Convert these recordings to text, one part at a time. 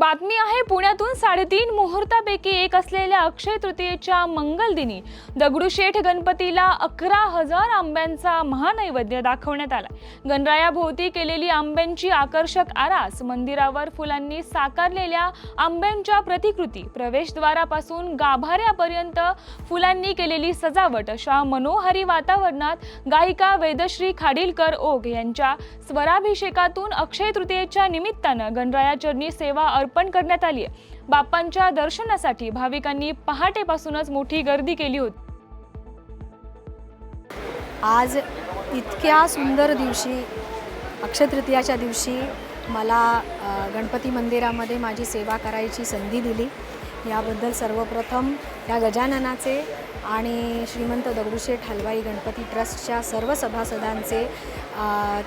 बातमी आहे पुण्यातून साडेतीन मुहूर्तापैकी एक असलेल्या अक्षय तृतीयेच्या मंगलदिनी दगडूशेठ गणपतीला अकरा हजार आंब्यांचा महानैवेद्य दाखवण्यात आला. गणरायाभोवती केलेली आंब्यांची आकर्षक आरास मंदिरावर फुलांनी साकारलेल्या आंब्यांच्या प्रतिकृती प्रवेशद्वारापासून गाभाऱ्यापर्यंत फुलांनी केलेली सजावट अशा मनोहारी वातावरणात गायिका वेदश्री खाडीलकर ओघ यांच्या स्वराभिषेकातून अक्षय तृतीयेच्या निमित्तानं गणरायाचरणी सेवा अर्प अर्पण करण्यात आली आहे. बाप्पांच्या दर्शनासाठी भाविकांनी पहाटेपासूनच मोठी गर्दी केली होती. आज इतक्या सुंदर दिवशी अक्षयतृतीयाच्या दिवशी मला गणपती मंदिरामध्ये माझी सेवा करायची संधी दिली. याबद्दल सर्वप्रथम या गजाननाचे आणि श्रीमंत दगडूशेठ हलवाई गणपती ट्रस्टच्या सर्व सभासदांचे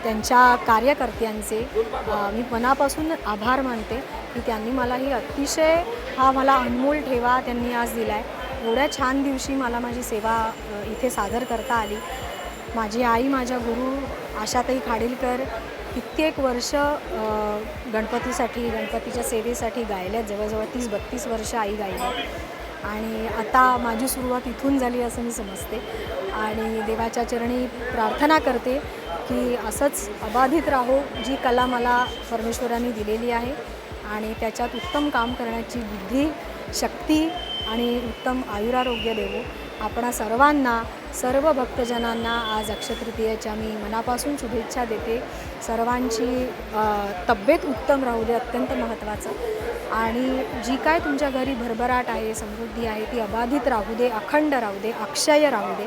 त्यांच्या कार्यकर्त्यांचे मी मनापासून आभार मानते की त्यांनी मला ही अतिशय हा मला अनमोल ठेवा त्यांनी आज दिला आहे एवढ्या छान दिवशी मला माझी सेवा इथे सादर करता आली. माझी आई माझ्या गुरु आशाताई खाडीलकर कित्येक वर्ष गणपतीसाठी गणपतीच्या सेवेसाठी गायल्यात. जवळजवळ तीस बत्तीस वर्ष आई गायली. आणि आता माझी सुरुवात इथून झाली असं मी समजते. आणि देवाच्या चरणी प्रार्थना करते की असंच अबाधित राहो जी कला मला परमेश्वराने दिलेली आहे आणि त्याच्यात उत्तम काम करण्याची बुद्धी शक्ती आणि उत्तम आयुरारोग्य देवो. आपण सर्वांना सर्व भक्तजनांना आज अक्षतृतीयेच्या मी मनापासून शुभेच्छा देते. सर्वांची तब्येत उत्तम राहू दे अत्यंत महत्त्वाचं. आणि जी काय तुमच्या घरी भरभराट आहे समृद्धी आहे ती अबाधित राहू दे अखंड राहू दे अक्षय राहू दे.